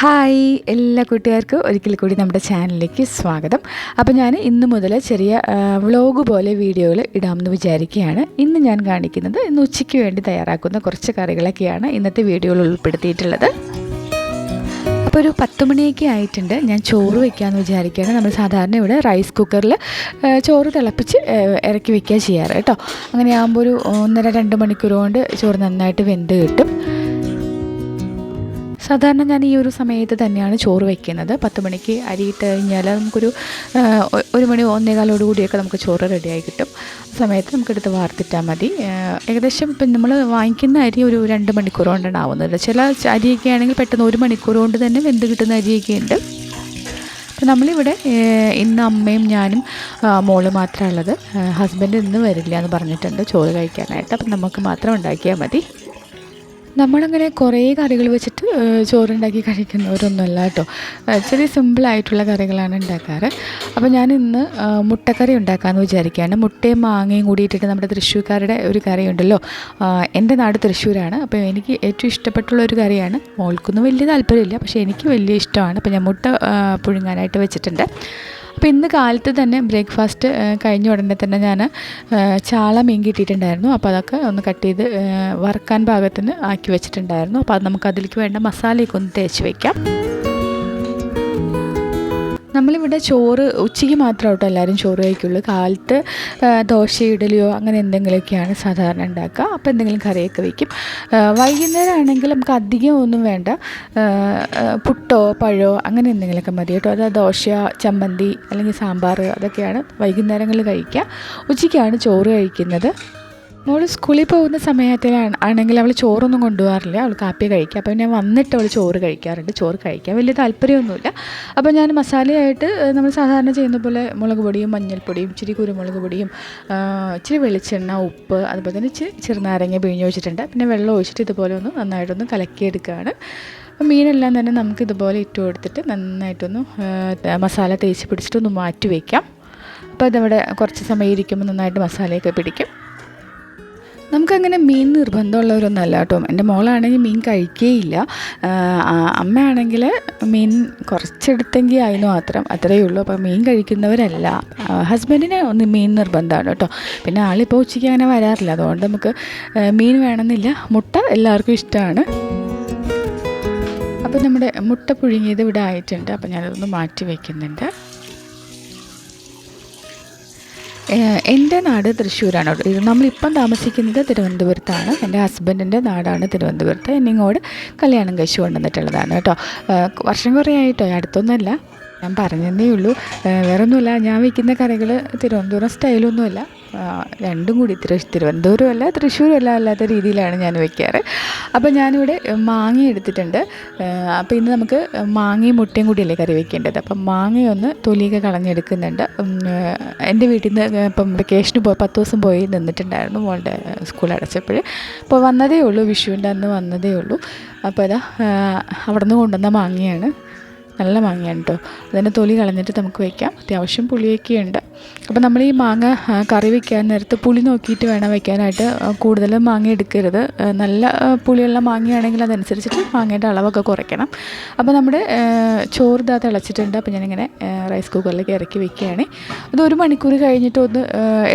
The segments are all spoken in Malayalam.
ഹായ് എല്ലാ കൂട്ടുകാർക്കും ഒരിക്കൽ കൂടി നമ്മുടെ ചാനലിലേക്ക് സ്വാഗതം. അപ്പോൾ ഞാൻ ഇന്ന് മുതൽ ചെറിയ വ്ളോഗ് പോലെ വീഡിയോകൾ ഇടാമെന്ന് വിചാരിക്കുകയാണ്. ഇന്ന് ഞാൻ കാണിക്കുന്നത് ഇന്ന് ഉച്ചയ്ക്ക് വേണ്ടി തയ്യാറാക്കുന്ന കുറച്ച് കറികളൊക്കെയാണ് ഇന്നത്തെ വീഡിയോയിൽ ഉൾപ്പെടുത്തിയിട്ടുള്ളത്. അപ്പോൾ ഒരു പത്ത് മണിയൊക്കെ ആയിട്ടുണ്ട്. ഞാൻ ചോറ് വയ്ക്കാമെന്ന് വിചാരിക്കുകയാണ്. നമ്മൾ സാധാരണ ഇവിടെ റൈസ് കുക്കറിൽ ചോറ് തിളപ്പിച്ച് ഇറക്കി വയ്ക്കുക ചെയ്യാറ് കേട്ടോ. അങ്ങനെ ആകുമ്പോൾ ഒരു ഒന്നര രണ്ട് മണിക്കൂർ കൊണ്ട് ചോറ് നന്നായിട്ട് വെന്ത് കിട്ടും. സാധാരണ ഞാൻ ഈ ഒരു സമയത്ത് തന്നെയാണ് ചോറ് വയ്ക്കുന്നത് പത്ത് മണിക്ക് അരിയിട്ട് കഴിഞ്ഞാൽ നമുക്കൊരു ഒരു മണി ഒന്നേകാലോട് കൂടിയൊക്കെ നമുക്ക് ചോറ് റെഡിയായി കിട്ടും. സമയത്ത് നമുക്കെടുത്ത് വാർത്തിട്ടാൽ മതി. ഏകദേശം ഇപ്പം നമ്മൾ വാങ്ങിക്കുന്ന അരി ഒരു രണ്ട് മണിക്കൂർ കൊണ്ടാണ് ആവുന്നത്. ചില അരിയൊക്കെ ആണെങ്കിൽ പെട്ടെന്ന് ഒരു മണിക്കൂർ കൊണ്ട് തന്നെ വെന്ത് കിട്ടുന്ന അരിയൊക്കെ ഉണ്ട്. അപ്പോൾ നമ്മളിവിടെ ഇന്ന് അമ്മയും ഞാനും മോൾ മാത്രമേ ഉള്ളത്. ഹസ്ബൻഡ് ഇന്ന് വരില്ല എന്ന് പറഞ്ഞിട്ടുണ്ട് ചോറ് കഴിക്കാനായിട്ട്. അപ്പം നമുക്ക് മാത്രം ഉണ്ടാക്കിയാൽ മതി. നമ്മളങ്ങനെ കുറേ കറികൾ വെച്ചിട്ട് ചോറുണ്ടാക്കി കഴിക്കുന്നവരൊന്നുമല്ല കേട്ടോ. ചെറിയ സിമ്പിളായിട്ടുള്ള കറികളാണ് ഉണ്ടാക്കാറ്. അപ്പോൾ ഞാൻ ഇന്ന് മുട്ടക്കറി ഉണ്ടാക്കാമെന്ന് വിചാരിക്കുകയാണ്. മുട്ടയും മാങ്ങയും കൂടി ഇട്ടിട്ട് നമ്മുടെ തൃശ്ശൂർക്കാരുടെ ഒരു കറിയുണ്ടല്ലോ. എന്റെ നാട് തൃശ്ശൂരാണ്. അപ്പോൾ എനിക്ക് ഏറ്റവും ഇഷ്ടപ്പെട്ടുള്ള ഒരു കറിയാണ്. മോൾക്കൊന്നും വലിയ താല്പര്യമില്ല പക്ഷേ എനിക്ക് വലിയ ഇഷ്ടമാണ്. അപ്പോൾ ഞാൻ മുട്ട പുഴുങ്ങാനായിട്ട് വെച്ചിട്ടുണ്ട്. അപ്പോൾ ഇന്ന് കാലത്ത് തന്നെ ബ്രേക്ക്ഫാസ്റ്റ് കഴിഞ്ഞ ഉടനെ തന്നെ ഞാൻ ചാള മീൻ കിട്ടിയിട്ടുണ്ടായിരുന്നു. അപ്പോൾ അതൊക്കെ ഒന്ന് കട്ട് ചെയ്ത് വറുക്കാൻ പാകത്തിന് ആക്കി വെച്ചിട്ടുണ്ടായിരുന്നു. അപ്പോൾ അത് നമുക്ക് അതിലേക്ക് വേണ്ട മസാലയൊക്കെ ഒന്ന് തേച്ച് വയ്ക്കാം നമ്മളിവിടെ ചോറ് ഉച്ചയ്ക്ക് മാത്രം കേട്ടോ എല്ലാവരും ചോറ് കഴിക്കുള്ളൂ. കാലത്ത് ദോശ ഇഡലിയോ അങ്ങനെ എന്തെങ്കിലുമൊക്കെയാണ് സാധാരണ ഉണ്ടാക്കുക. അപ്പോൾ എന്തെങ്കിലും കറിയൊക്കെ വയ്ക്കും വൈകുന്നേരം ആണെങ്കിൽ നമുക്ക് അധികം ഒന്നും വേണ്ട. പുട്ടോ പഴമോ അങ്ങനെ എന്തെങ്കിലുമൊക്കെ മതി കേട്ടോ. അത് ദോശ ചമ്മന്തി അല്ലെങ്കിൽ സാമ്പാർ അതൊക്കെയാണ് വൈകുന്നേരങ്ങളിൽ കഴിക്കുക. ഉച്ചയ്ക്കാണ് ചോറ് കഴിക്കുന്നത്. മോൾ സ്കൂളിൽ പോകുന്ന സമയത്തിലാണ് ആണെങ്കിൽ അവൾ ചോറൊന്നും കൊണ്ടുപോകാറില്ല. അവൾ കാപ്പി കഴിക്കുക അപ്പോൾ ഞാൻ വന്നിട്ട് അവൾ ചോറ് കഴിക്കാറുണ്ട്. ചോറ് കഴിക്കാൻ വലിയ താല്പര്യമൊന്നുമില്ല. അപ്പോൾ ഞാൻ മസാലയായിട്ട് നമ്മൾ സാധാരണ ചെയ്യുന്ന പോലെ മുളക് പൊടിയും മഞ്ഞൾപ്പൊടിയും ഇച്ചിരി കുരുമുളക് പൊടിയും ഇച്ചിരി വെളിച്ചെണ്ണ ഉപ്പ് അതുപോലെ തന്നെ ഇച്ചിരി ചെറുനാരങ്ങ പിഴിഞ്ഞ് വെച്ചിട്ടുണ്ട് പിന്നെ വെള്ളം ഒഴിച്ചിട്ട് ഇതുപോലെ ഒന്ന് നന്നായിട്ടൊന്ന് കലക്കിയെടുക്കുകയാണ്. അപ്പോൾ മീനെല്ലാം തന്നെ നമുക്ക് ഇതുപോലെ ഇട്ട് കൊടുത്തിട്ട് നന്നായിട്ടൊന്ന് മസാല തേച്ച് പിടിച്ചിട്ടൊന്ന് മാറ്റി വയ്ക്കാം. അപ്പോൾ അതവിടെ കുറച്ച് സമയം ഇരിക്കുമ്പോൾ നന്നായിട്ട് മസാലയൊക്കെ പിടിക്കും. നമുക്കങ്ങനെ മീൻ നിർബന്ധമുള്ളവരൊന്നും അല്ല കേട്ടോ. എന്റെ മോളാണെങ്കിൽ മീൻ കഴിക്കേയില്ല. അമ്മയാണെങ്കിൽ മീൻ കുറച്ചെടുത്തെങ്കിൽ അതിന് മാത്രം അത്രയേ ഉള്ളൂ. അപ്പോൾ മീൻ കഴിക്കുന്നവരല്ല. ഹസ്ബൻഡിന് ഒന്ന് മീൻ നിർബന്ധമാണ് കേട്ടോ. പിന്നെ ആളിപ്പോൾ ഉച്ചയ്ക്ക് അങ്ങനെ വരാറില്ല. അതുകൊണ്ട് നമുക്ക് മീൻ വേണമെന്നില്ല. മുട്ട എല്ലാവർക്കും ഇഷ്ടമാണ്. അപ്പോൾ നമ്മുടെ മുട്ട പുഴുങ്ങിയത് ഇവിടെ ആയിട്ടുണ്ട്. അപ്പോൾ ഞാനതൊന്ന് മാറ്റി വയ്ക്കുന്നുണ്ട് എന്റെ നാട് തൃശ്ശൂരാണ് നമ്മളിപ്പം താമസിക്കുന്നത് തിരുവനന്തപുരത്താണ്. എന്റെ ഹസ്ബൻഡിന്റെ നാടാണ് തിരുവനന്തപുരത്ത്. എന്നെ ഇങ്ങോട്ട് കല്യാണം കഴിച്ചു കൊണ്ടുവന്നിട്ടുള്ളതാണ് കേട്ടോ. വർഷം കുറേ ആയിട്ടോ? അടുത്തൊന്നുമല്ല. ഞാൻ പറഞ്ഞതേ ഉള്ളൂ. വേറൊന്നുമില്ല ഞാൻ വയ്ക്കുന്ന കറികൾ തിരുവനന്തപുരം സ്റ്റൈലൊന്നുമല്ല രണ്ടും കൂടി തിരു തിരുവനന്തപുരം അല്ല തൃശ്ശൂരും അല്ല അല്ലാത്ത രീതിയിലാണ് ഞാൻ വയ്ക്കാറ്. അപ്പോൾ ഞാനിവിടെ മാങ്ങ എടുത്തിട്ടുണ്ട്. അപ്പോൾ ഇന്ന് നമുക്ക് മാങ്ങയും മുട്ടയും കൂടിയല്ലേ കറി വെക്കേണ്ടത് അപ്പം മാങ്ങയൊന്ന് തൊലിയൊക്കെ കളഞ്ഞെടുക്കുന്നുണ്ട്. എന്റെ വീട്ടിൽ നിന്ന് ഇപ്പം വെക്കേഷന് പോയി പത്ത് ദിവസം പോയി നിന്നിട്ടുണ്ടായിരുന്നു മോളുടെ സ്കൂൾ അടച്ചപ്പോൾ. അപ്പോൾ വന്നതേ ഉള്ളൂ വിഷുവിന്റെ അന്ന് വന്നതേ ഉള്ളൂ. അപ്പോൾ അതാ അവിടെ നിന്ന് കൊണ്ടുവന്ന മാങ്ങയാണ്. നല്ല മാങ്ങയാണ് കേട്ടോ അതിന്റെ തൊലി കളഞ്ഞിട്ട് നമുക്ക് വയ്ക്കാം അത്യാവശ്യം പുളിയൊക്കെ ഉണ്ട്. അപ്പോൾ നമ്മൾ ഈ മാങ്ങ കറി വയ്ക്കാൻ നേരത്ത് പുളി നോക്കിയിട്ട് വേണം വയ്ക്കാനായിട്ട് കൂടുതലും മാങ്ങ എടുക്കരുത്. നല്ല പുളിയുള്ള മാങ്ങയാണെങ്കിൽ അതനുസരിച്ചിട്ട് മാങ്ങയുടെ അളവൊക്കെ കുറയ്ക്കണം. അപ്പോൾ നമ്മുടെ ചോറ് ഇതാ തിളച്ചിട്ടുണ്ട്. അപ്പോൾ ഞാനിങ്ങനെ റൈസ് കുക്കറിലേക്ക് ഇറക്കി വെക്കുകയാണ്. അത് ഒരു മണിക്കൂർ കഴിഞ്ഞിട്ട് ഒന്ന്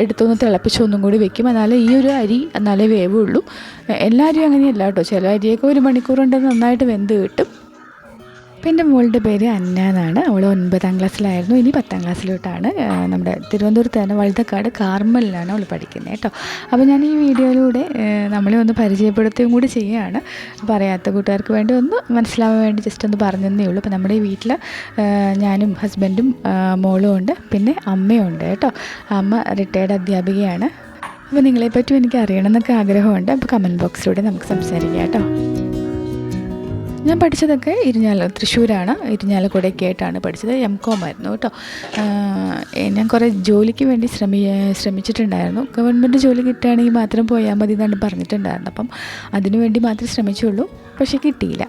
എടുത്തൊന്ന് തിളപ്പിച്ച് ഒന്നും കൂടി വെക്കും. എന്നാലേ ഈ ഒരു അരി എന്നാലേ വേവുള്ളൂ. എല്ലാ അരിയും അങ്ങനെയല്ല കേട്ടോ ചില അരിയൊക്കെ ഒരു മണിക്കൂർ കൊണ്ട് നന്നായിട്ട് വെന്ത് കിട്ടും. അപ്പോൾ എന്റെ മോളുടെ പേര് അന്ന എന്നാണ് അവൾ ഒൻപതാം ക്ലാസ്സിലായിരുന്നു. ഇനി പത്താം ക്ലാസ്സിലോട്ടാണ്. നമ്മുടെ തിരുവനന്തപുരത്ത് തന്നെ വഴുതക്കാട് കാർമലിലാണ് അവൾ പഠിക്കുന്നത് കേട്ടോ. അപ്പോൾ ഞാൻ ഈ വീഡിയോയിലൂടെ നമ്മളെ ഒന്ന് പരിചയപ്പെടുത്തുകയും കൂടി ചെയ്യുകയാണ്. അപ്പോൾ അറിയാത്ത കൂട്ടുകാർക്ക് വേണ്ടി ഒന്ന് മനസ്സിലാവാൻ വേണ്ടി ജസ്റ്റ് ഒന്ന് പറഞ്ഞതേ ഉള്ളൂ. അപ്പോൾ നമ്മുടെ ഈ വീട്ടിൽ ഞാനും ഹസ്ബൻഡും മോളും ഉണ്ട്. പിന്നെ അമ്മയുണ്ട് കേട്ടോ. അമ്മ റിട്ടയർഡ് അധ്യാപികയാണ്. അപ്പോൾ നിങ്ങളെപ്പറ്റും എനിക്ക് അറിയണമെന്നൊക്കെ ആഗ്രഹമുണ്ട്. അപ്പോൾ കമന്റ് ബോക്സിലൂടെ നമുക്ക് സംസാരിക്കാം കേട്ടോ. ഞാൻ പഠിച്ചതൊക്കെ ഇരിഞ്ഞാല തൃശ്ശൂരാണ്. ഇരിഞ്ഞാലക്കുടയൊക്കെ ആയിട്ടാണ് പഠിച്ചത്. എം കോം ആയിരുന്നു കേട്ടോ. ഞാൻ കുറേ ജോലിക്ക് വേണ്ടി ശ്രമി ശ്രമിച്ചിട്ടുണ്ടായിരുന്നു. ഗവൺമെന്റ് ജോലി കിട്ടുകയാണെങ്കിൽ മാത്രം പോയാൽ മതി എന്നാണ് പറഞ്ഞിട്ടുണ്ടായിരുന്നു അപ്പം അതിനുവേണ്ടി മാത്രമേ ശ്രമിച്ചുള്ളൂ. പക്ഷേ കിട്ടിയില്ല.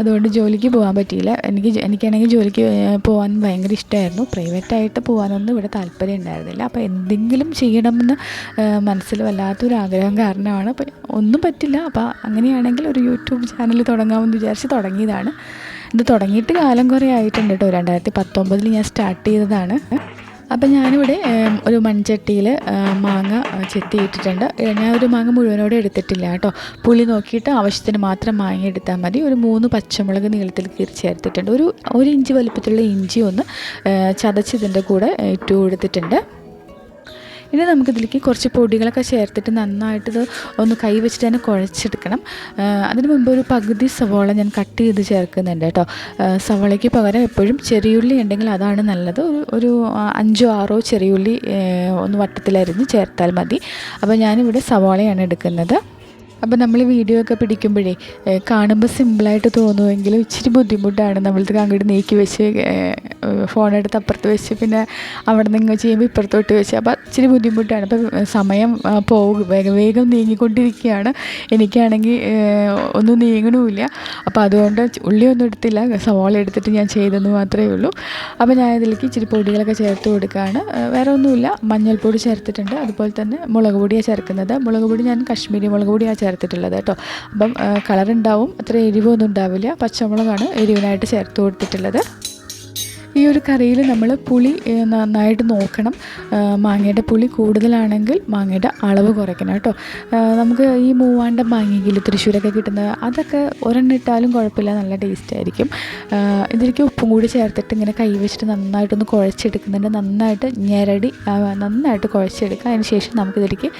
അതുകൊണ്ട് ജോലിക്ക് പോകാൻ പറ്റിയില്ല. എനിക്ക് എനിക്കാണെങ്കിൽ ജോലിക്ക് പോകാൻ ഭയങ്കര ഇഷ്ടമായിരുന്നു പ്രൈവറ്റായിട്ട് പോകാനൊന്നും ഇവിടെ താല്പര്യം ഉണ്ടായിരുന്നില്ല. അപ്പോൾ എന്തെങ്കിലും ചെയ്യണമെന്ന് മനസ്സിൽ വല്ലാത്തൊരു ആഗ്രഹം കാരണമാണ്. ഒന്നും പറ്റില്ല. അപ്പോൾ അങ്ങനെയാണെങ്കിൽ ഒരു യൂട്യൂബ് ചാനൽ തുടങ്ങാമെന്ന് വിചാരിച്ച് തുടങ്ങിയതാണ്. ഇത് തുടങ്ങിയിട്ട് കാലം കുറേ ആയിട്ടുണ്ട് കേട്ടോ. രണ്ടായിരത്തി പത്തൊമ്പതിൽ ഞാൻ സ്റ്റാർട്ട് ചെയ്തതാണ്. അപ്പം ഞാനിവിടെ ഒരു മൺചട്ടിയിൽ മാങ്ങ ചെത്തി ഇട്ടിട്ടുണ്ട് ഞാൻ ഒരു മാങ്ങ മുഴുവനോടെ എടുത്തിട്ടില്ല കേട്ടോ. പുളി നോക്കിയിട്ട് ആവശ്യത്തിന് മാത്രം മാങ്ങ എടുത്താൽ മതി. ഒരു മൂന്ന് പച്ചമുളക് നീളത്തിൽ കീറി ചേർത്തിട്ടുണ്ട്. ഒരു ഒരു ഇഞ്ച് വലുപ്പത്തിലുള്ള ഇഞ്ചി ഒന്ന് ചതച്ചിതിന്റെ കൂടെ ഇട്ട് കൊടുത്തിട്ടുണ്ട്. ഇനി നമുക്കിതിലേക്ക് കുറച്ച് പൊടികളൊക്കെ ചേർത്തിട്ട് നന്നായിട്ട് ഒന്ന് കൈ വെച്ചിട്ട് തന്നെ കുഴച്ചെടുക്കണം. അതിന് മുമ്പ് ഒരു പകുതി സവോള ഞാൻ കട്ട് ചെയ്ത് ചേർക്കുന്നുണ്ട് കേട്ടോ. സവോളയ്ക്ക് പകരം എപ്പോഴും ചെറിയുള്ളി ഉണ്ടെങ്കിൽ അതാണ് നല്ലത്. ഒരു ഒരു അഞ്ചോ ആറോ ചെറിയുള്ളി ഒന്ന് വട്ടത്തിലരിഞ്ഞ് ചേർത്താൽ മതി. അപ്പോൾ ഞാനിവിടെ സവോളയാണ് എടുക്കുന്നത്. അപ്പോൾ നമ്മൾ വീഡിയോ ഒക്കെ പിടിക്കുമ്പോഴേ കാണുമ്പോൾ സിമ്പിളായിട്ട് തോന്നുമെങ്കിലും ഇച്ചിരി ബുദ്ധിമുട്ടാണ് നമ്മൾ അങ്ങോട്ട് നീക്കി വെച്ച് ഫോൺ എടുത്ത് അപ്പുറത്ത് വെച്ച് പിന്നെ അവിടെ നിന്ന് ഇങ്ങനെ ചെയ്യുമ്പോൾ ഇപ്പുറത്തോട്ട് വെച്ച്. അപ്പോൾ ഇച്ചിരി ബുദ്ധിമുട്ടാണ്. അപ്പോൾ സമയം പോകും. വേഗം വേഗം നീങ്ങിക്കൊണ്ടിരിക്കുകയാണ്. എനിക്കാണെങ്കിൽ ഒന്നും നീങ്ങണമില്ല അപ്പോൾ അതുകൊണ്ട് ഉള്ളിയൊന്നും എടുത്തില്ല. സവാള എടുത്തിട്ട് ഞാൻ ചെയ്തെന്ന് മാത്രമേ ഉള്ളൂ. അപ്പോൾ ഞാൻ ഇതിലേക്ക് ഇച്ചിരി പൊടികളൊക്കെ ചേർത്ത് കൊടുക്കുകയാണ്. വേറെ ഒന്നുമില്ല. മഞ്ഞൾപ്പൊടി ചേർത്തിട്ടുണ്ട്. അതുപോലെ തന്നെ മുളക് പൊടിയാണ് ചേർക്കുന്നത്. മുളക് പൊടി ഞാൻ കശ്മീരി മുളക് പൊടിയാണ് ചേർത്തിട്ടുള്ളത് കേട്ടോ. അപ്പം കളർ ഉണ്ടാവും അത്ര എരിവൊന്നും ഉണ്ടാവില്ല. പച്ചമുളകാണ് എരിവിനായിട്ട് ചേർത്ത് കൊടുത്തിട്ടുള്ളത്. ഈ ഒരു കറിയിൽ നമ്മൾ പുളി നന്നായിട്ട് നോക്കണം. മാങ്ങയുടെ പുളി കൂടുതലാണെങ്കിൽ മാങ്ങയുടെ അളവ് കുറയ്ക്കണം കേട്ടോ. നമുക്ക് ഈ മൂവാണ്ട മാങ്ങയിൽ തൃശ്ശൂരൊക്കെ കിട്ടുന്നത് അതൊക്കെ ഒരെണ്ണം ഇട്ടാലും കുഴപ്പമില്ല നല്ല ടേസ്റ്റ് ആയിരിക്കും. ഇതിലേക്ക് ഉപ്പും കൂടി ചേർത്തിട്ട് ഇങ്ങനെ കൈ വെച്ചിട്ട് നന്നായിട്ടൊന്ന് കുഴച്ചെടുക്കുന്നുണ്ട്. നന്നായിട്ട് ഞെരടി നന്നായിട്ട് കുഴച്ചെടുക്കുക അതിന് ശേഷം നമുക്കിതിലേക്ക്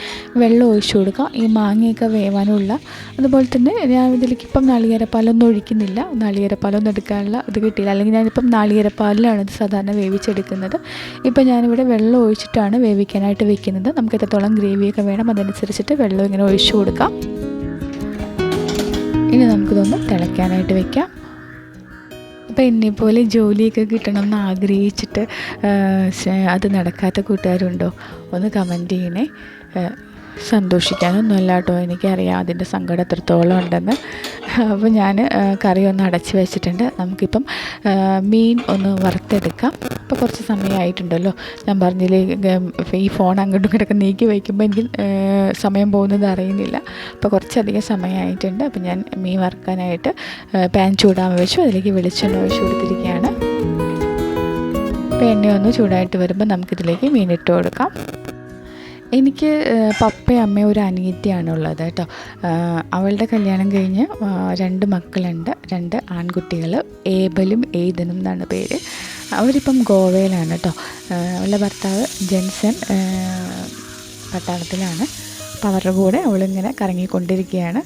വെള്ളം ഒഴിച്ചു കൊടുക്കാം. ഈ മാങ്ങയൊക്കെ വേവാനുള്ള അതുപോലെ തന്നെ ഞാൻ ഇതിലേക്ക് ഇപ്പം നാളികേരപ്പാലൊന്നും ഒഴിക്കുന്നില്ല. നാളികേരപ്പാലൊന്നും എടുക്കാനുള്ള ഇത് കിട്ടിയില്ല. അല്ലെങ്കിൽ ഞാനിപ്പം നാളികേരപ്പാലിലാണ് ഇത് സാധാരണ വേവിച്ചെടുക്കുന്നത്. ഇപ്പോൾ ഞാനിവിടെ വെള്ളം ഒഴിച്ചിട്ടാണ് വേവിക്കാനായിട്ട് വെക്കുന്നത്. നമുക്ക് എത്രത്തോളം ഗ്രേവിയൊക്കെ വേണം അതനുസരിച്ചിട്ട് വെള്ളം ഇങ്ങനെ ഒഴിച്ചു കൊടുക്കാം. ഇനി നമുക്കിതൊന്ന് തിളയ്ക്കാനായിട്ട് വെക്കാം. അപ്പോൾ എന്നെപ്പോലെ ജോലിയൊക്കെ കിട്ടണം എന്ന് ആഗ്രഹിച്ചിട്ട് അത് നടക്കാത്ത കൂട്ടുകാരുണ്ടോ? ഒന്ന് കമന്റ് ചെയ്യണേ. സന്തോഷിക്കാനൊന്നുമല്ല കേട്ടോ. എനിക്കറിയാം അതിന്റെ സങ്കടം എത്രത്തോളം ഉണ്ടെന്ന്. അപ്പോൾ ഞാൻ കറി ഒന്ന് അടച്ച് വെച്ചിട്ടുണ്ട്. നമുക്കിപ്പം മീൻ ഒന്ന് വറുത്തെടുക്കാം. അപ്പോൾ കുറച്ച് സമയമായിട്ടുണ്ടല്ലോ ഞാൻ പറഞ്ഞില്ലേ ഈ ഫോൺ അങ്ങോട്ടും ഇങ്ങോട്ടൊക്കെ നീക്കി വയ്ക്കുമ്പോൾ എനിക്ക് സമയം പോകുന്നത് അറിയുന്നില്ല. അപ്പോൾ കുറച്ചധികം സമയമായിട്ടുണ്ട് അപ്പോൾ ഞാൻ മീൻ വറുക്കാനായിട്ട് പാൻ ചൂടാൻ വെച്ചു. അതിലേക്ക് വെളിച്ചെണ്ണ ഒഴിച്ച് കൊടുത്തിരിക്കുകയാണ്. അപ്പോൾ എണ്ണ ഒന്ന് ചൂടായിട്ട് വരുമ്പോൾ നമുക്കിതിലേക്ക് മീൻ ഇട്ട് കൊടുക്കാം. എനിക്ക് പപ്പയും അമ്മയും ഒരു അനിയത്തിയാണ് ഉള്ളത് കേട്ടോ. അവളുടെ കല്യാണം കഴിഞ്ഞ് രണ്ട് മക്കളുണ്ട്. രണ്ട് ആൺകുട്ടികൾ ഏബലും ഏതനും എന്നാണ് പേര്. അവരിപ്പം ഗോവയിലാണ് കേട്ടോ. അവളുടെ ഭർത്താവ് ജെൻസൺ പട്ടാളത്തിലാണ്. അപ്പോൾ അവരുടെ കൂടെ അവളിങ്ങനെ കറങ്ങിക്കൊണ്ടിരിക്കുകയാണ്.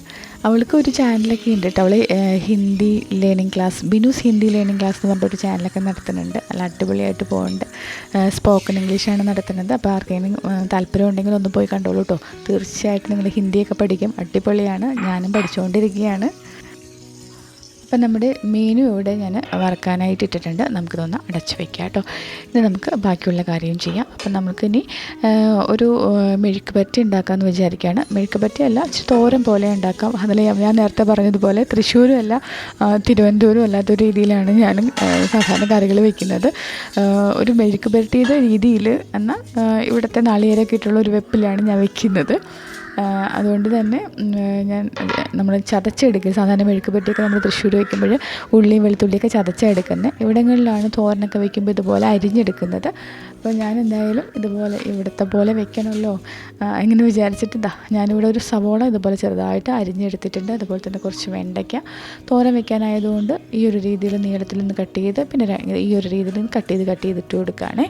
അവൾക്ക് ഒരു ചാനലൊക്കെ ഉണ്ട് കേട്ടോ അവൾ Hindi learning class Binus Hindi learning class എന്ന് പറഞ്ഞിട്ടൊരു ചാനലൊക്കെ നടത്തുന്നുണ്ട്. നല്ല അടിപൊളിയായിട്ട് പോകുന്നുണ്ട് സ്പോക്കൺ ഇംഗ്ലീഷാണ് നടത്തുന്നത്. അപ്പോൾ ആർക്കെങ്കിലും താല്പര്യം ഉണ്ടെങ്കിൽ ഒന്ന് പോയി കണ്ടോളൂ കേട്ടോ തീർച്ചയായിട്ടും നിങ്ങൾ ഹിന്ദിയൊക്കെ പഠിക്കും. അടിപൊളിയാണ്. ഞാനും പഠിച്ചുകൊണ്ടിരിക്കുകയാണ് അപ്പം നമ്മുടെ മീനും ഇവിടെ ഞാൻ വറക്കാനായിട്ട് ഇട്ടിട്ടുണ്ട്. നമുക്കിതൊന്ന് അടച്ച് വെക്കാം കേട്ടോ. ഇനി നമുക്ക് ബാക്കിയുള്ള കാര്യം ചെയ്യാം. അപ്പം നമുക്കിനി ഒരു മെഴുക്ക് പറ്റി ഉണ്ടാക്കാമെന്ന് വിചാരിക്കുകയാണ്. മെഴുക്ക് പറ്റി അല്ല ഇച്ചിരി തോരൻ പോലെ ഉണ്ടാക്കാം. അതിൽ ഞാൻ നേരത്തെ പറഞ്ഞതുപോലെ തൃശ്ശൂരും അല്ല തിരുവനന്തപുരം അല്ലാത്ത രീതിയിലാണ് ഞാൻ സാധാരണ കറികൾ വെക്കുന്നത്. ഒരു മെഴുക്ക് പറ്റിയത് രീതിയിൽ എന്നാൽ ഇവിടുത്തെ നാളികേരൊക്കെ ഇട്ടുള്ള ഒരു വെപ്പിലാണ് ഞാൻ വെക്കുന്നത്. അതുകൊണ്ട് തന്നെ ഞാൻ നമ്മൾ ചതച്ചെടുക്കുക സാധാരണ മെഴുക്ക് പെട്ടിയൊക്കെ നമ്മൾ തൃശ്ശൂർ വയ്ക്കുമ്പോൾ ഉള്ളിയും വെളുത്തുള്ളിയൊക്കെ ചതച്ചെടുക്കുന്നത് ഇവിടങ്ങളിലാണ് തോരനൊക്കെ വയ്ക്കുമ്പോൾ ഇതുപോലെ അരിഞ്ഞെടുക്കുന്നത്. അപ്പോൾ ഞാൻ എന്തായാലും ഇതുപോലെ ഇവിടുത്തെ പോലെ വെക്കണമല്ലോ. ഇങ്ങനെ വിചാരിച്ചിട്ട് ഞാനിവിടെ ഒരു സവോള ഇതുപോലെ ചെറുതായിട്ട് അരിഞ്ഞെടുത്തിട്ടുണ്ട്. അതുപോലെ തന്നെ കുറച്ച് വെണ്ടയ്ക്ക. തോരൻ വെക്കാനായതുകൊണ്ട് ഈ ഒരു രീതിയിൽ നീളത്തിൽ നിന്ന് കട്ട് ചെയ്ത് പിന്നെ ഈ ഒരു രീതിയിൽ നിന്ന് കട്ട് ചെയ്ത് കട്ട് ചെയ്തിട്ട് കൊടുക്കുകയാണേ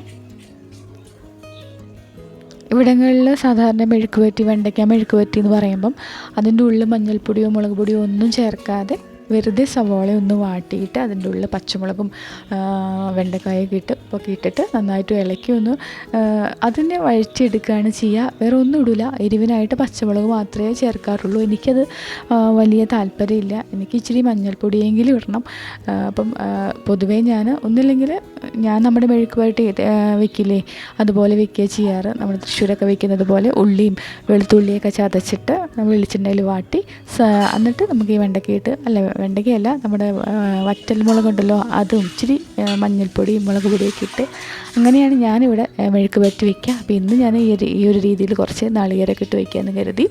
ഇവിടങ്ങളിൽ സാധാരണ മെഴുക്ക് പറ്റി വെണ്ടയ്ക്ക മെഴുക്ക് പറ്റി എന്ന് പറയുമ്പം അതിന്റെ ഉള്ളിൽ മഞ്ഞൾപ്പൊടിയോ മുളക് പൊടിയോ ഒന്നും ചേർക്കാതെ വെറുതെ സവാള ഒന്ന് വാട്ടിയിട്ട് അതിന്റെ ഉള്ളിൽ പച്ചമുളകും വെണ്ടക്കായ വെണ്ടക്കായൊക്കെ ഇട്ട് ഒക്കെ ഇട്ടിട്ട് നന്നായിട്ട് ഇളക്കി ഒന്ന് അതിനെ വഴിച്ചെടുക്കുകയാണ് ചെയ്യുക. വേറെ ഒന്നും ഇടില്ല എരിവിനായിട്ട് പച്ചമുളക് മാത്രമേ ചേർക്കാറുള്ളൂ. എനിക്കത് വലിയ താല്പര്യമില്ല. എനിക്ക് ഇച്ചിരി മഞ്ഞൾപ്പൊടിയെങ്കിലും ഇടണം. അപ്പം പൊതുവേ ഞാൻ ഒന്നില്ലെങ്കിൽ ഞാൻ നമ്മുടെ മെഴുക്ക് പുരട്ടി വെക്കില്ലേ? അതുപോലെ വെക്കുക ചെയ്യാറ്. നമ്മൾ തൃശ്ശൂരൊക്കെ വെക്കുന്നത് പോലെ ഉള്ളിയും വെളുത്തുള്ളിയൊക്കെ ചതച്ചിട്ട് നമ്മൾ വെളിച്ചെണ്ണയിൽ വാട്ടി എന്നിട്ട് നമുക്ക് ഈ വെണ്ടക്കയിട്ട് അല്ല വെണ്ടയ്ക്കയല്ല നമ്മുടെ വറ്റൽ മുളകുണ്ടല്ലോ അതും ഇച്ചിരി മഞ്ഞൾപ്പൊടി മുളക് പൊടിയൊക്കെ ഇട്ട് അങ്ങനെയാണ് ഞാനിവിടെ മെഴുക്ക് വരട്ടി വയ്ക്കുക അപ്പോൾ ഇന്ന് ഞാൻ ഈ ഒരു ഈ ഒരു രീതിയിൽ കുറച്ച് നാളികേരൊക്കെ ഇട്ട് വയ്ക്കാമെന്ന് കരുതി.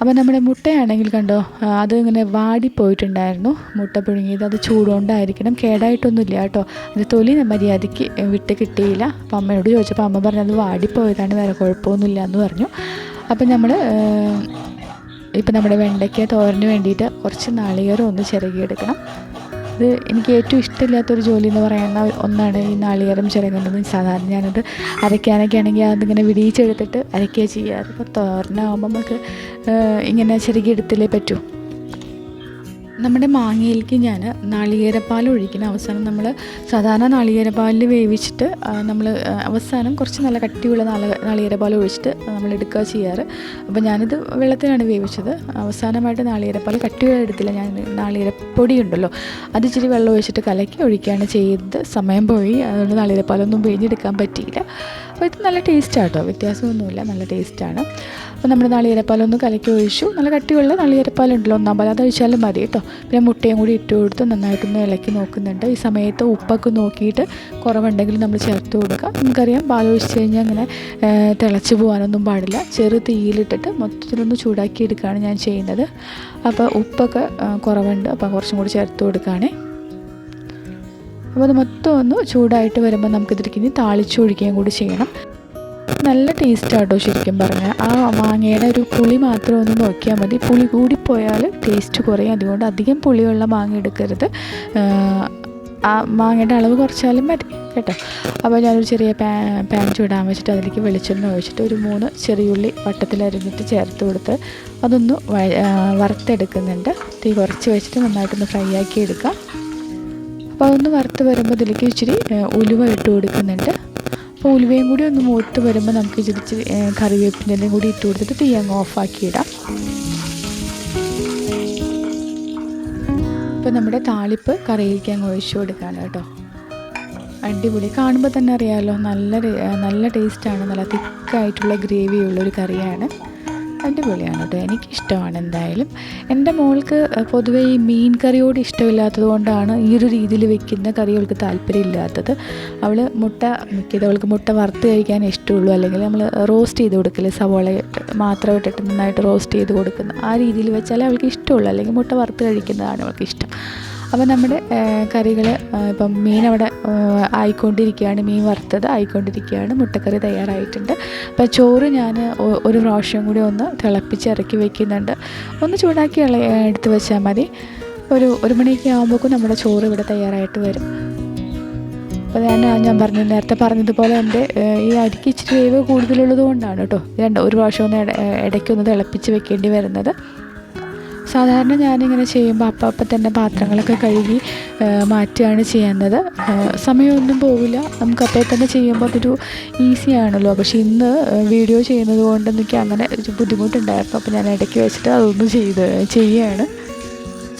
അപ്പോൾ നമ്മുടെ മുട്ടയാണെങ്കിൽ കണ്ടോ അത് ഇങ്ങനെ വാടിപ്പോയിട്ടുണ്ടായിരുന്നു. മുട്ട പുഴുങ്ങിയത് അത് ചൂടുകൊണ്ടായിരിക്കണം കേടായിട്ടൊന്നുമില്ല കേട്ടോ. അത് തൊലി മര്യാദയ്ക്ക് വിട്ട് കിട്ടിയില്ല. അപ്പം അമ്മയോട് ചോദിച്ചപ്പോൾ അമ്മ പറഞ്ഞത് വാടിപ്പോയതാണ് വേറെ കുഴപ്പമൊന്നുമില്ല എന്ന് പറഞ്ഞു. അപ്പം നമ്മൾ ഇപ്പം നമ്മുടെ വെണ്ടയ്ക്ക തോരന് വേണ്ടിയിട്ട് കുറച്ച് നാളികേരം ഒന്ന് ചിരകിയെടുക്കണം. ഇത് എനിക്ക് ഏറ്റവും ഇഷ്ടമില്ലാത്തൊരു ജോലി എന്ന് പറയുന്ന ഒന്നാണ് ഈ നാളികേരം ചിരകുന്നത് സാധാരണ ഞാനത് അരയ്ക്കാനൊക്കെ ആണെങ്കിൽ അതിങ്ങനെ വിടിയിച്ചെടുത്തിട്ട് അരയ്ക്കുക ചെയ്യാറ് അപ്പോൾ തോരനാകുമ്പോൾ നമുക്ക് ഇങ്ങനെ ചിരകിയെടുത്തില്ലേ പറ്റൂ. നമ്മുടെ മാങ്ങയിലേക്ക് ഞാൻ നാളികേരപ്പാൽ ഒഴിക്കണം അവസാനം നമ്മൾ സാധാരണ നാളികേരപ്പാലിൽ വേവിച്ചിട്ട് നമ്മൾ അവസാനം കുറച്ച് നല്ല കട്ടിയുള്ള നാള നാളികേരപ്പാൽ ഒഴിച്ചിട്ട് നമ്മൾ എടുക്കുക ചെയ്യാറ്. അപ്പോൾ ഞാനിത് വെള്ളത്തിലാണ് വേവിച്ചത്. അവസാനമായിട്ട് നാളികേരപ്പാൽ കട്ടിയുള്ള എടുത്തില്ല. ഞാൻ നാളികേരപ്പൊടി ഉണ്ടല്ലോ അത് ഇച്ചിരി വെള്ളം ഒഴിച്ചിട്ട് കലക്കി ഒഴിക്കുകയാണ് ചെയ്ത് സമയം പോയി. അതുകൊണ്ട് നാളികേരപ്പാലൊന്നും പിഴിഞ്ഞെടുക്കാൻ പറ്റിയില്ല. അപ്പോൾ ഇത് നല്ല ടേസ്റ്റാട്ടോ വ്യത്യാസമൊന്നുമില്ല. നല്ല ടേസ്റ്റാണ് അപ്പോൾ നമ്മുടെ നാളികേരപ്പാലൊന്ന് കലക്കി ഒഴിച്ചു. നല്ല കട്ടിയുള്ള നാളികേരപ്പാലുണ്ടല്ലോ ഒന്നാം പാൽ അത് ഒഴിച്ചാലും മതി കേട്ടോ. പിന്നെ മുട്ടയും കൂടി ഇട്ട് കൊടുത്ത് നന്നായിട്ടൊന്ന് ഇളക്കി നോക്കുന്നുണ്ട്. ഈ സമയത്ത് ഉപ്പൊക്കെ നോക്കിയിട്ട് കുറവുണ്ടെങ്കിൽ നമ്മൾ ചേർത്ത് കൊടുക്കുക. നമുക്കറിയാം പാൽ ഒഴിച്ച് കഴിഞ്ഞാൽ അങ്ങനെ തിളച്ച് പോകാനൊന്നും പാടില്ല. ചെറു തീയിലിട്ടിട്ട് മൊത്തത്തിലൊന്ന് ചൂടാക്കി എടുക്കുകയാണ് ഞാൻ ചെയ്യുന്നത്. അപ്പോൾ ഉപ്പൊക്കെ കുറവുണ്ട്. അപ്പോൾ കുറച്ചും കൂടി ചേർത്ത് കൊടുക്കുകയാണേ. അപ്പോൾ അത് മൊത്തം ഒന്ന് ചൂടായിട്ട് വരുമ്പോൾ നമുക്കിതിലേക്ക് ഇനി താളിച്ചൊഴിക്കുകയും കൂടി ചെയ്യണം. നല്ല ടേസ്റ്റ് ആട്ടോ ശരിക്കും പറഞ്ഞാൽ ആ മാങ്ങയുടെ ഒരു പുളി മാത്രം ഒന്ന് നോക്കിയാൽ മതി. പുളി കൂടിപ്പോയാൽ ടേസ്റ്റ് കുറയും. അതുകൊണ്ട് അധികം പുളിയുള്ള മാങ്ങ എടുക്കരുത്. ആ മാങ്ങയുടെ അളവ് കുറച്ചാലും മതി കേട്ടോ. അപ്പോൾ ഞാനൊരു ചെറിയ പാ പാൻ ചൂടാൻ വെച്ചിട്ട് അതിലേക്ക് വെളിച്ചെണ്ണ ഒഴിച്ചിട്ട് ഒരു മൂന്ന് ചെറിയുള്ളി വട്ടത്തിലരിഞ്ഞിട്ട് ചേർത്ത് കൊടുത്ത് അതൊന്ന് വറുത്തെടുക്കുന്നുണ്ട്. തീ കുറച്ച് വെച്ചിട്ട് നന്നായിട്ടൊന്ന് ഫ്രൈ ആക്കി എടുക്കാം. അപ്പോൾ അതൊന്ന് വറുത്ത് വരുമ്പോൾ ഇതിലേക്ക് ഇച്ചിരി ഉലുവ ഇട്ട് കൊടുക്കുന്നുണ്ട്. അപ്പോൾ ഉലുവയും കൂടി ഒന്ന് മൂത്ത് വരുമ്പോൾ നമുക്ക് ഇച്ചിരി കറിവേപ്പിന്റെ കൂടി ഇട്ട് കൊടുത്തിട്ട് തീ അങ്ങ് ഓഫാക്കി ഇടാം ഇപ്പോൾ നമ്മുടെ താളിപ്പ് കറിയിലേക്ക് അങ്ങ് ഒഴിച്ചു കൊടുക്കുകയാണ് കേട്ടോ. അടിപൊളി. കാണുമ്പോൾ തന്നെ അറിയാമല്ലോ നല്ല നല്ല ടേസ്റ്റാണ് നല്ല തിക്കായിട്ടുള്ള ഗ്രേവി ഉള്ളൊരു കറിയാണ്. അടിപൊളിയാണ് കേട്ടോ. എനിക്കിഷ്ടമാണ് എന്തായാലും. എന്റെ മോൾക്ക് പൊതുവേ ഈ മീൻ കറിയോട് ഇഷ്ടമില്ലാത്തത് കൊണ്ടാണ് ഈ ഒരു രീതിയിൽ വെക്കുന്ന കറികൾക്ക് താല്പര്യമില്ലാത്തത്. അവൾ മുട്ട മിക്കത് അവൾക്ക് മുട്ട വറുത്ത് കഴിക്കാൻ ഇഷ്ടമുള്ളൂ. അല്ലെങ്കിൽ നമ്മൾ റോസ്റ്റ് ചെയ്ത് കൊടുക്കില്ല സവോള മാത്രം ഇട്ടിട്ട് നന്നായിട്ട് റോസ്റ്റ് ചെയ്ത് കൊടുക്കുന്ന ആ രീതിയിൽ വെച്ചാലേ അവൾക്ക് ഇഷ്ടമുള്ളൂ. അല്ലെങ്കിൽ മുട്ട വറുത്ത് കഴിക്കുന്നതാണ് അവൾക്ക് ഇഷ്ടം. അപ്പോൾ നമ്മുടെ കറികൾ ഇപ്പം മീൻ അവിടെ ആയിക്കൊണ്ടിരിക്കുകയാണ് മീൻ വറുത്തത് ആയിക്കൊണ്ടിരിക്കുകയാണ് മുട്ടക്കറി തയ്യാറായിട്ടുണ്ട്. അപ്പോൾ ചോറ് ഞാൻ ഒരു പ്രാവശ്യം കൂടി ഒന്ന് തിളപ്പിച്ച് ഇറക്കി വെക്കുന്നുണ്ട്. ഒന്ന് ചൂടാക്കി എടുത്ത് വെച്ചാൽ മതി. ഒരു ഒരു മണിയൊക്കെ ആകുമ്പോഴേക്കും നമ്മുടെ ചോറ് ഇവിടെ തയ്യാറായിട്ട് വരും. അപ്പോൾ ഞാൻ ഞാൻ പറഞ്ഞു നേരത്തെ പറഞ്ഞതുപോലെ എന്റെ ഈ അരിക്ക് ഇച്ചിരി വേവ് കൂടുതലുള്ളത് കൊണ്ടാണ് കേട്ടോ. രണ്ട് ഒരു പ്രാവശ്യം ഒന്ന് ഇടയ്ക്കൊന്ന് തിളപ്പിച്ച് വെക്കേണ്ടി വരുന്നത്. സാധാരണ ഞാനിങ്ങനെ ചെയ്യുമ്പോൾ അപ്പം അപ്പം തന്നെ പാത്രങ്ങളൊക്കെ കഴുകി മാറ്റുകയാണ് ചെയ്യുന്നത്. സമയമൊന്നും പോവില്ല. നമുക്ക് തന്നെ ചെയ്യുമ്പോൾ അതൊരു ഈസിയാണല്ലോ പക്ഷേ ഇന്ന് വീഡിയോ ചെയ്യുന്നത് കൊണ്ട് എനിക്ക് അങ്ങനെ ഒരു ബുദ്ധിമുട്ടുണ്ടായിരുന്നു. അപ്പോൾ ഞാൻ ഇടയ്ക്ക് വെച്ചിട്ട് അതൊന്നും ചെയ്ത് ചെയ്യുകയാണ്.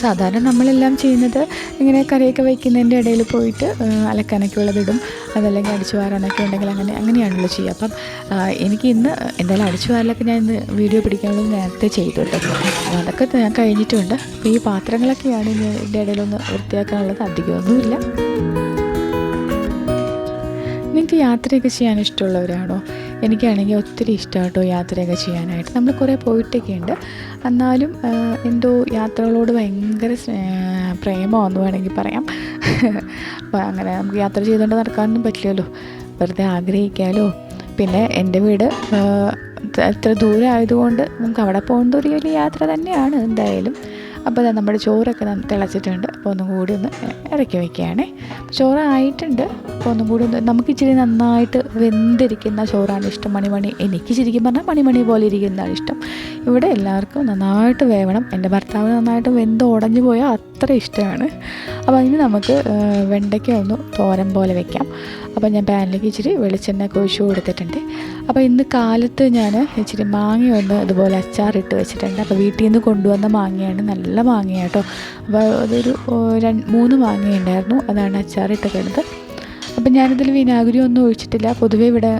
സാധാരണ നമ്മളെല്ലാം ചെയ്യുന്നത് ഇങ്ങനെ കറിയൊക്കെ വയ്ക്കുന്നതിന്റെ ഇടയിൽ പോയിട്ട് അലക്കാനൊക്കെ ഉള്ളതിടും അതല്ലെങ്കിൽ അടിച്ചു വാരാനൊക്കെ ഉണ്ടെങ്കിൽ അങ്ങനെ അങ്ങനെയാണല്ലോ ചെയ്യുക. അപ്പം എനിക്ക് ഇന്ന് എന്തായാലും അടിച്ചു വാരലൊക്കെ ഞാൻ ഇന്ന് വീഡിയോ പിടിക്കാനുള്ളത് നേരത്തെ ചെയ്തു കേട്ടോ. അപ്പോൾ അതൊക്കെ ഞാൻ കഴിഞ്ഞിട്ടുണ്ട്. അപ്പോൾ ഈ പാത്രങ്ങളൊക്കെയാണ് ഇതിന്റെ ഇടയിലൊന്ന് വൃത്തിയാക്കാനുള്ളത്. അധികമൊന്നുമില്ല. നിങ്ങൾക്ക് യാത്രയൊക്കെ ചെയ്യാൻ ഇഷ്ടമുള്ളവരാണോ? എനിക്കാണെങ്കിൽ ഒത്തിരി ഇഷ്ടമാണ് കേട്ടോ യാത്രയൊക്കെ ചെയ്യാനായിട്ട്. നമ്മൾ കുറേ പോയിട്ടൊക്കെ ഉണ്ട് എന്നാലും എന്തോ യാത്രകളോട് ഭയങ്കര പ്രേമമാണെന്ന് വേണമെങ്കിൽ പറയാം. അപ്പോൾ അങ്ങനെ നമുക്ക് യാത്ര ചെയ്തുകൊണ്ട് നടക്കാനൊന്നും പറ്റില്ലല്ലോ. വെറുതെ ആഗ്രഹിക്കാമല്ലോ പിന്നെ എന്റെ വീട് എത്ര ദൂരം ആയതുകൊണ്ട് നമുക്ക് അവിടെ പോകുന്നത് ഒരു വലിയ യാത്ര തന്നെയാണ് എന്തായാലും. അപ്പോൾ ദാ നമ്മുടെ ചോറൊക്കെ നമ്മൾ തിളച്ചിട്ടുണ്ട്. അപ്പോൾ ഒന്നും കൂടി ഒന്ന് ഇറക്കി വയ്ക്കുകയാണേ ചോറ് ആയിട്ടുണ്ട് അപ്പോൾ ഒന്നും കൂടി ഒന്ന് നമുക്ക് ഇച്ചിരി നന്നായിട്ട് വെന്തിരിക്കുന്ന ചോറാണ് ഇഷ്ടം. മണിമണി എനിക്ക് ശരിക്കും പറഞ്ഞാൽ മണിമണി പോലെ ഇരിക്കുന്നതാണ് ഇഷ്ടം. ഇവിടെ എല്ലാവർക്കും നന്നായിട്ട് വേവണം. എന്റെ ഭർത്താവ് നന്നായിട്ട് വെന്ത് ഉടഞ്ഞു പോയാൽ അത്ര ഇഷ്ടമാണ്. അപ്പോൾ അതിന് നമുക്ക് വെണ്ടയ്ക്ക ഒന്ന് തോരൻ പോലെ വെക്കാം. അപ്പോൾ ഞാൻ പാനിലേക്ക് ഇച്ചിരി വെളിച്ചെണ്ണ കൊഴിച്ചു കൊടുത്തിട്ടുണ്ട്. അപ്പോൾ ഇന്ന് കാലത്ത് ഞാൻ ഇച്ചിരി മാങ്ങ ഒന്ന് ഇതുപോലെ അച്ചാറിട്ട് വെച്ചിട്ടുണ്ട്. അപ്പോൾ വീട്ടിൽ നിന്ന് കൊണ്ടുവന്ന മാങ്ങയാണ് നല്ല മാങ്ങയാട്ടോ അപ്പോൾ അതൊരു രണ്ട് മൂന്ന് മാങ്ങ ഉണ്ടായിരുന്നു. അതാണ് അച്ചാറിട്ട് കിടന്നത് അപ്പം ഞാനിതിൽ വിനാഗിരി ഒന്നും ഒഴിച്ചിട്ടില്ല. പൊതുവേ ഇവിടെ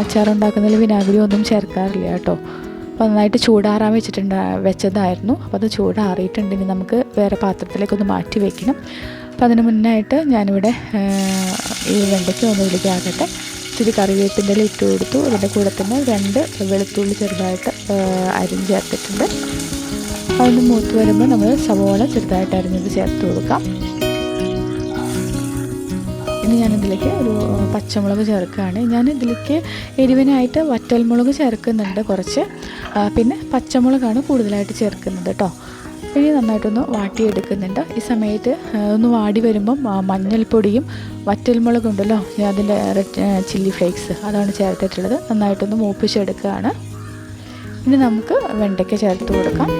അച്ചാർ അച്ചാറുണ്ടാക്കുന്നതിൽ വിനാഗിരി ഒന്നും ചേർക്കാറില്ല കേട്ടോ. അപ്പോൾ നന്നായിട്ട് ചൂടാറാൻ വെച്ചിട്ടുണ്ട് വെച്ചതായിരുന്നു. അപ്പോൾ അത് ചൂടാറിയിട്ടുണ്ടെങ്കിൽ നമുക്ക് വേറെ പാത്രത്തിലേക്കൊന്ന് മാറ്റി വെക്കണം. അപ്പോൾ അതിന് മുന്നായിട്ട് ഞാനിവിടെ ഈ വെണ്ടയ്ക്ക് ഒന്ന് വിളിക്കാകട്ടെ ഇച്ചിരി കറിവേപ്പിന്റെ ഇട്ട് കൊടുത്തു. അതിന്റെ കൂടെ തന്നെ രണ്ട് വെളുത്തുള്ളി ചെറുതായിട്ട് അരിഞ്ഞ് ചേർത്തിട്ടുണ്ട്. അതൊന്ന് മൂത്ത് വരുമ്പോൾ നമ്മൾ സവോള ചെറുതായിട്ട് അരിഞ്ഞത് ചേർത്ത് കൊടുക്കാം. ഇനി ഞാനിതിലേക്ക് ഒരു പച്ചമുളക് ചേർക്കുകയാണ്. ഞാൻ ഇതിലേക്ക് എരിവിനായിട്ട് വറ്റൽമുളക് ചേർക്കുന്നുണ്ട് കുറച്ച്. പിന്നെ പച്ചമുളകാണ് കൂടുതലായിട്ട് ചേർക്കുന്നത് കേട്ടോ ഇനി നന്നായിട്ടൊന്ന് വാട്ടിയെടുക്കുന്നുണ്ട്. ഈ സമയത്ത് ഒന്ന് വാടി വരുമ്പം മഞ്ഞൾപ്പൊടിയും വറ്റൽമുളകുണ്ടല്ലോ അതിന്റെ റെഡ് ചില്ലി ഫ്ലേക്സ് അതാണ് ചേർത്തിട്ടുള്ളത്. നന്നായിട്ടൊന്ന് മൂപ്പിച്ചെടുക്കുകയാണ്. ഇനി നമുക്ക് വെണ്ടയ്ക്ക ചേർത്ത് കൊടുക്കാം.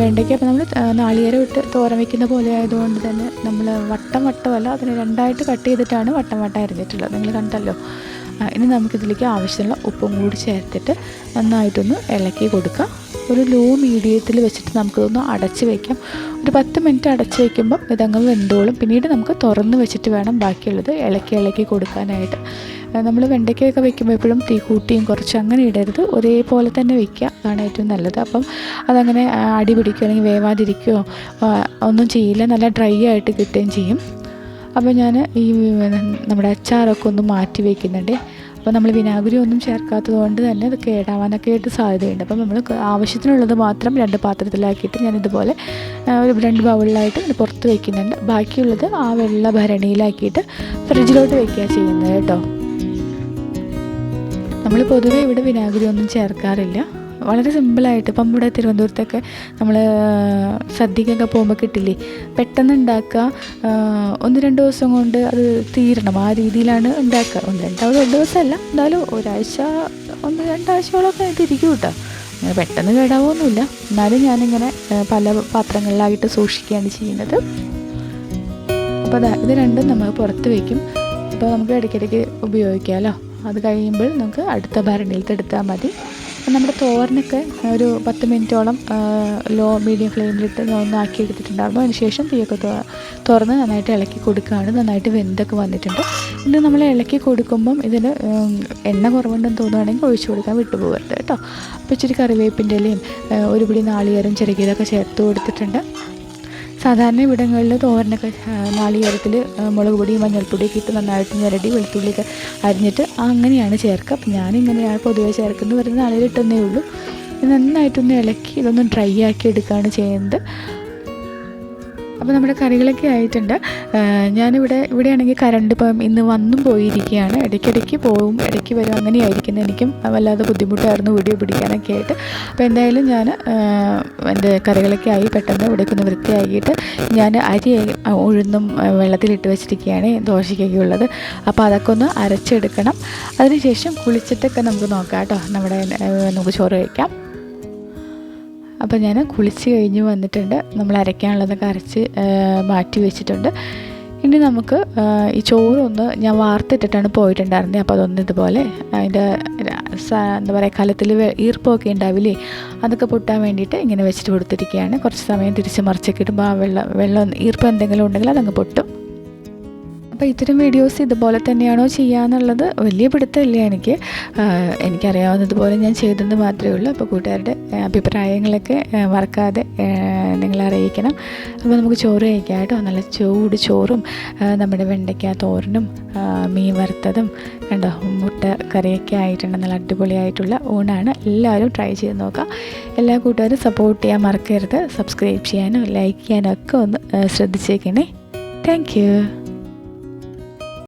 വെണ്ടയ്ക്ക അപ്പോൾ നമ്മൾ നാളികേരം ഇട്ട് തോരൻ വയ്ക്കുന്ന പോലെ ആയതുകൊണ്ട് തന്നെ നമ്മൾ വട്ടം വട്ടമല്ല അതിനെ രണ്ടായിട്ട് കട്ട് ചെയ്തിട്ടാണ് വട്ടം വട്ടം അരിഞ്ഞിട്ടുള്ളത്. നിങ്ങൾ കണ്ടല്ലോ. ഇനി നമുക്കിതിലേക്ക് ആവശ്യമുള്ള ഉപ്പും കൂടി ചേർത്തിട്ട് നന്നായിട്ടൊന്ന് ഇളക്കി കൊടുക്കാം. ഒരു ലോ മീഡിയത്തിൽ വെച്ചിട്ട് നമുക്കിതൊന്ന് അടച്ച് വയ്ക്കാം ഒരു പത്ത് മിനിറ്റ് അടച്ച് വയ്ക്കുമ്പം ഇതങ്ങ് വെന്തോളും. പിന്നീട് നമുക്ക് തുറന്ന് വെച്ചിട്ട് വേണം ബാക്കിയുള്ളത് ഇളക്കി ഇളക്കി കൊടുക്കാനായിട്ട്. നമ്മൾ വെണ്ടയ്ക്കയൊക്കെ വെക്കുമ്പോൾ എപ്പോഴും തീ കൂട്ടിയും കുറച്ച് അങ്ങനെ ഇടരുത്. ഒരേപോലെ തന്നെ വെക്കുക. അതാണ് ഏറ്റവും നല്ലത്. അപ്പം അതങ്ങനെ അടി പിടിക്കുകയോ അല്ലെങ്കിൽ വേവാതിരിക്കുകയോ ഒന്നും ചെയ്യില്ല. നല്ല ഡ്രൈ ആയിട്ട് കിട്ടുകയും ചെയ്യും. അപ്പോൾ ഞാൻ ഈ നമ്മുടെ അച്ചാറൊക്കെ ഒന്ന് മാറ്റി വയ്ക്കുന്നുണ്ട് അപ്പോൾ നമ്മൾ വിനാഗിരി ഒന്നും ചേർക്കാത്തത് കൊണ്ട് തന്നെ അത് കേടാവാനൊക്കെ ആയിട്ട് സാധ്യതയുണ്ട്. അപ്പം നമ്മൾ ആവശ്യത്തിനുള്ളത് മാത്രം രണ്ട് പാത്രത്തിലാക്കിയിട്ട് ഞാൻ ഇതുപോലെ ഒരു രണ്ട് ബൗളിലായിട്ട് പുറത്ത് വയ്ക്കുന്നുണ്ട് ബാക്കിയുള്ളത് ആ വെള്ള ഭരണിയിലാക്കിയിട്ട് ഫ്രിഡ്ജിലോട്ട് വയ്ക്കുക ചെയ്യുന്നത് കേട്ടോ. നമ്മൾ പൊതുവേ ഇവിടെ വിനാഗിരി ഒന്നും ചേർക്കാറില്ല. വളരെ സിമ്പിളായിട്ട് ഇപ്പം ഇവിടെ തിരുവനന്തപുരത്തൊക്കെ നമ്മൾ സദ്യക്കൊക്കെ പോകുമ്പോൾ കിട്ടില്ലേ? പെട്ടെന്ന് ഉണ്ടാക്കുക ഒന്ന് രണ്ട് ദിവസം കൊണ്ട് അത് തീരണം. ആ രീതിയിലാണ് ഉണ്ടാക്കുക ഒന്ന് രണ്ടാമത് രണ്ട് ദിവസമല്ല എന്തായാലും ഒരാഴ്ച ഒന്ന് രണ്ടാഴ്ചയോളമൊക്കെ ഇതിരിക്കും കേട്ടോ. അങ്ങനെ പെട്ടെന്ന് കേടാവൊന്നുമില്ല. എന്നാലും ഞാനിങ്ങനെ പല പാത്രങ്ങളിലായിട്ട് സൂക്ഷിക്കുകയാണ് ചെയ്യുന്നത്. അപ്പോൾ ഇത് രണ്ടും നമ്മൾ പുറത്ത് വയ്ക്കും അപ്പോൾ നമുക്ക് ഇടയ്ക്കിടയ്ക്ക് ഉപയോഗിക്കാമല്ലോ അത് കഴിയുമ്പോൾ നമുക്ക് അടുത്ത ഭരണിയിലത്തെ എടുത്താൽ മതി. അപ്പം നമ്മുടെ തോരനൊക്കെ ഒരു പത്ത് മിനിറ്റോളം ലോ മീഡിയം ഫ്ലെയിമിലിട്ട് ഒന്ന് ആക്കി എടുത്തിട്ടുണ്ടായിരുന്നു. അതിന് ശേഷം തീയൊക്കെ തുറന്ന് നന്നായിട്ട് ഇളക്കി കൊടുക്കുകയാണ്. നന്നായിട്ട് വെന്തൊക്കെ വന്നിട്ടുണ്ട്. പിന്നെ നമ്മൾ ഇളക്കി കൊടുക്കുമ്പം ഇതിന് എണ്ണ കുറവുണ്ടെന്ന് തോന്നുകയാണെങ്കിൽ ഒഴിച്ചു കൊടുക്കാൻ വിട്ടുപോകരുത് കേട്ടോ. അപ്പോൾ ഇച്ചിരി കറിവേപ്പിന്റെ ഇലയും ഒരു പിടി നാളികേരം ചെറുകിയതൊക്കെ ചേർത്ത് കൊടുത്തിട്ടുണ്ട്. സാധാരണ ഇവിടങ്ങളിൽ തോരനൊക്കെ നാളികേരത്തിൽ മുളക് പൊടി മഞ്ഞൾപ്പൊടിയൊക്കെ ഇട്ട് നന്നായിട്ട് ഞെരടി വെളുത്തുള്ളിയൊക്കെ അരിഞ്ഞിട്ട് അങ്ങനെയാണ് ചേർക്കുക. അപ്പം ഞാനിങ്ങനെയാണ് പൊതുവേ ചേർക്കുന്നത്. വെറുതെ നാളികേരിട്ടെന്നേ ഉള്ളൂ. ഇത് നന്നായിട്ടൊന്ന് ഇളക്കി ഇതൊന്ന് ഡ്രൈ ആക്കി എടുക്കുകയാണ് ചെയ്യുന്നത്. അപ്പോൾ നമ്മുടെ കറികളൊക്കെ ആയിട്ടുണ്ട്. ഞാനിവിടെ ഇവിടെയാണെങ്കിൽ കറണ്ട് ഇപ്പം ഇന്ന് വന്നും പോയിരിക്കുകയാണ്. ഇടയ്ക്കിടയ്ക്ക് പോവും ഇടയ്ക്ക് വരും അങ്ങനെയായിരിക്കുന്നത് എനിക്കും വല്ലാതെ ബുദ്ധിമുട്ടായിരുന്നു വീഡിയോ പിടിക്കാനൊക്കെ ആയിട്ട്. അപ്പോൾ എന്തായാലും ഞാൻ എന്റെ കറികളൊക്കെ ആയി പെട്ടെന്ന് ഇവിടേക്ക് ഒന്ന് വൃത്തിയാക്കിയിട്ട് ഞാൻ അരി ഉഴുന്നും വെള്ളത്തിലിട്ട് വെച്ചിരിക്കുകയാണ്. ദോശയ്ക്കൊക്കെ ഉള്ളത്. അപ്പോൾ അതൊക്കെ ഒന്ന് അരച്ചെടുക്കണം. അതിനുശേഷം കുളിച്ചിട്ടൊക്കെ നമുക്ക് നോക്കാം കേട്ടോ. നമ്മുടെ നമുക്ക് ചോറ് കഴിക്കാം. അപ്പോൾ ഞാൻ കുളിച്ച് കഴിഞ്ഞ് വന്നിട്ടുണ്ട്. നമ്മൾ അരയ്ക്കാനുള്ളതൊക്കെ അരച്ച് മാറ്റി വെച്ചിട്ടുണ്ട്. ഇനി നമുക്ക് ഈ ചോറൊന്ന് ഞാൻ വാർത്തിട്ടിട്ടാണ് പോയിട്ടുണ്ടായിരുന്നത് അപ്പോൾ അതൊന്ന് ഇതുപോലെ അതിന്റെ എന്താ പറയുക കലത്തിൽ ഈർപ്പമൊക്കെ ഉണ്ടാവില്ലേ? അതൊക്കെ പൊട്ടാൻ വേണ്ടിയിട്ട് ഇങ്ങനെ വെച്ചിട്ട് കൊടുത്തിരിക്കുകയാണ്. കുറച്ച് സമയം തിരിച്ച് മറിച്ചൊക്കെ ഇടുമ്പോൾ ആ വെള്ളം വെള്ളം ഈർപ്പം എന്തെങ്കിലും ഉണ്ടെങ്കിൽ അതങ്ങ് പൊട്ടും. അപ്പോൾ ഇത്തരം വീഡിയോസ് ഇതുപോലെ തന്നെയാണോ ചെയ്യാന്നുള്ളത് വലിയ പിടുത്തമില്ല എനിക്ക്. എനിക്കറിയാവുന്നതുപോലെ ഞാൻ ചെയ്തെന്ന് മാത്രമേ ഉള്ളൂ. അപ്പോൾ കൂട്ടുകാരുടെ അഭിപ്രായങ്ങളൊക്കെ മറക്കാതെ നിങ്ങൾ അറിയിക്കണം. അപ്പോൾ നമുക്ക് ചോറ് കഴിക്കാം കേട്ടോ. നല്ല ചൂട് ചോറും നമ്മുടെ വെണ്ടയ്ക്ക തോരനും മീൻ വറുത്തതും കണ്ടോ? മുട്ട കറിയൊക്കെ ആയിട്ടുണ്ട്. നല്ല അടിപൊളിയായിട്ടുള്ള ഊണാണ്. എല്ലാവരും ട്രൈ ചെയ്ത് നോക്കാം. എല്ലാ കൂട്ടുകാരും സപ്പോർട്ട് ചെയ്യാൻ മറക്കരുത്. സബ്സ്ക്രൈബ് ചെയ്യാനും ലൈക്ക് ചെയ്യാനും ഒക്കെ ഒന്ന് ശ്രദ്ധിച്ചേക്കണേ. Thank you.